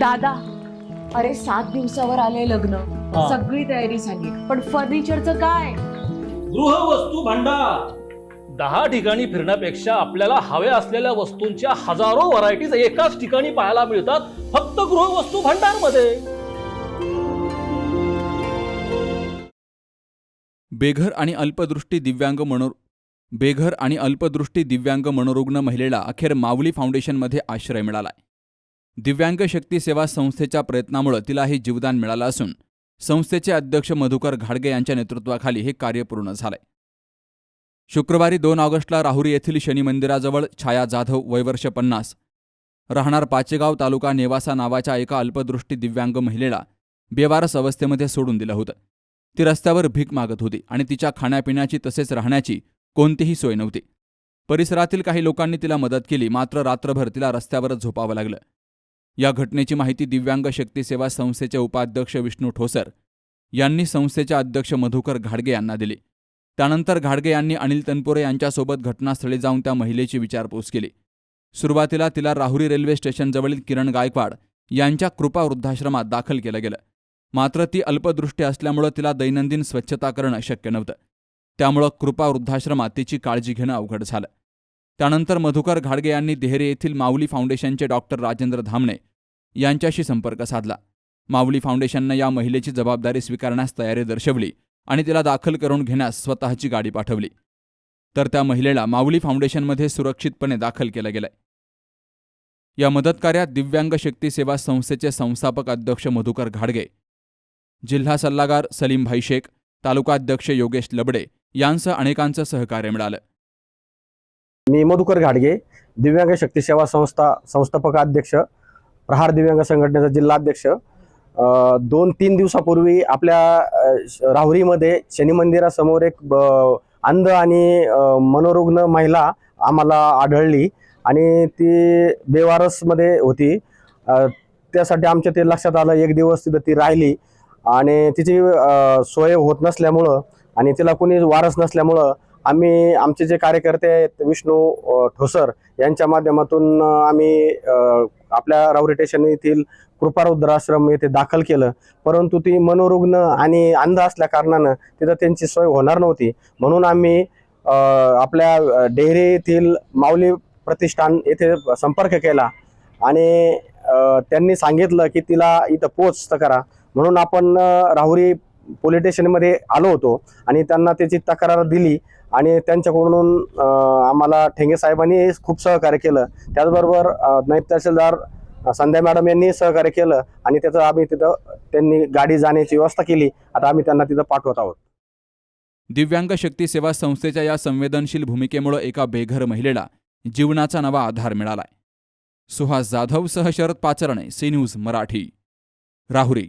दादा अरे सात दिवसावर आले लग्न. हा. सगळी तयारी झाली. पण फर्निचरचं काय? गृहवस्तू भांडार. दहा ठिकाणी फिरण्यापेक्षा आपल्याला हव्या असलेल्या वस्तूंच्या हजारो व्हरायटीज एकाच ठिकाणी पाहायला मिळतात फक्त गृहवस्तू भांडारमध्ये बेघर आणि अल्पदृष्टी दिव्यांग मनो बेघर आणि अल्पदृष्टी दिव्यांग मनोरुग्ण महिलेला अखेर माऊली फाउंडेशनमध्ये आश्रय मिळालाय. दिव्यांग शक्ती सेवा संस्थेच्या प्रयत्नामुळे तिला हे जीवदान मिळालं असून संस्थेचे अध्यक्ष मधुकर घाडगे यांच्या नेतृत्वाखाली हे कार्य पूर्ण झालंय. शुक्रवारी दोन ऑगस्टला राहुरी येथील शनी मंदिराजवळ छाया जाधव वयवर्ष पन्नास राहणार पाचेगाव तालुका नेवासा नावाच्या एका अल्पदृष्टी दिव्यांग महिलेला बेवारस अवस्थेमध्ये सोडून दिलं होतं. ती रस्त्यावर भीक मागत होती आणि तिच्या खाण्यापिण्याची तसेच राहण्याची कोणतीही सोय नव्हती. परिसरातील काही लोकांनी तिला मदत केली मात्र रात्रभर तिला रस्त्यावरच झोपावं लागलं. या घटनेची माहिती दिव्यांग शक्ती सेवा संस्थेचे उपाध्यक्ष विष्णू ठोसर यांनी संस्थेच्या अध्यक्ष मधुकर घाडगे यांना दिली. त्यानंतर घाडगे यांनी अनिल तनपुरे यांच्यासोबत घटनास्थळी जाऊन त्या महिलेची विचारपूस केली. सुरुवातीला तिला राहुरी रेल्वे स्टेशनजवळील किरण गायकवाड यांच्या कृपा वृद्धाश्रमात दाखल केलं गेलं. मात्र ती अल्पदृष्टी असल्यामुळं तिला दैनंदिन स्वच्छता करणं शक्य नव्हतं. त्यामुळं कृपा वृद्धाश्रमात तिची काळजी घेणं अवघड झालं. त्यानंतर मधुकर घाडगे यांनी देहरे येथील माऊली फाउंडेशनचे डॉक्टर राजेंद्र धामणे यांच्याशी संपर्क साधला. माऊली फाउंडेशननं या महिलेची जबाबदारी स्वीकारण्यास तयारी दर्शवली आणि तिला दाखल करून घेण्यास स्वतःची गाडी पाठवली. तर त्या महिलेला माऊली फाउंडेशनमध्ये सुरक्षितपणे दाखल केलं गेलंय. या मदतकार्यात दिव्यांग शक्ती सेवा संस्थेचे संस्थापक अध्यक्ष मधुकर घाडगे जिल्हा सल्लागार सलीमभाई शेख तालुकाध्यक्ष योगेश लबडे यांसह अनेकांचं सहकार्य मिळालं. मी मधुकर घाडगे दिव्यांग शक्ती सेवा संस्था संस्थापक अध्यक्ष प्रहार दिव्यांग संघटनेचा जिल्हाध्यक्ष दोन तीन दिवसापूर्वी आपल्या श- राहुरीमध्ये शनी मंदिरासमोर एक अंध आणि मनोरुग्ण महिला आम्हाला आढळली आणि ती बेवारसमध्ये होती. त्यासाठी आमच्या ते लक्षात आलं एक दिवस तिथं ती राहिली आणि तिची सोय होत नसल्यामुळं आणि तिला कोणी वारस नसल्यामुळं आम्ही आमचे जे कार्यकर्ते आहेत विष्णू ठोसर यांच्या माध्यमातून आम्ही आपल्या राहुरी स्टेशन येथील कृपारुद्राश्रम येथे दाखल केलं. परंतु ती मनोरुग्ण आणि अंध असल्या कारणानं तिथं त्यांची सोय होणार नव्हती. म्हणून आम्ही आपल्या अ, डेहरी येथील माऊली प्रतिष्ठान येथे संपर्क केला. आणि त्यांनी सांगितलं की तिला इथं पोच करा. म्हणून आपण राहुरी पोलीस स्टेशनमध्ये आलो होतो. आणि त्यांना त्याची तक्रार दिली. आणि त्यांच्याकडून आम्हाला ठेंगे साहेबांनी खूप सहकार्य केलं. त्याचबरोबर नाईब तहसीलदार संध्या मॅडम यांनी सहकार्य केलं आणि त्याचं आम्ही तिथं त्यांनी गाडी जाण्याची व्यवस्था केली. आता आम्ही त्यांना तिथं पाठवत आहोत. दिव्यांग शक्ती सेवा संस्थेच्या या संवेदनशील भूमिकेमुळे एका बेघर महिलेला जीवनाचा नवा आधार मिळालाय. सुहास जाधव सह शरद पाचरणे सी न्यूज मराठी. राहुरी.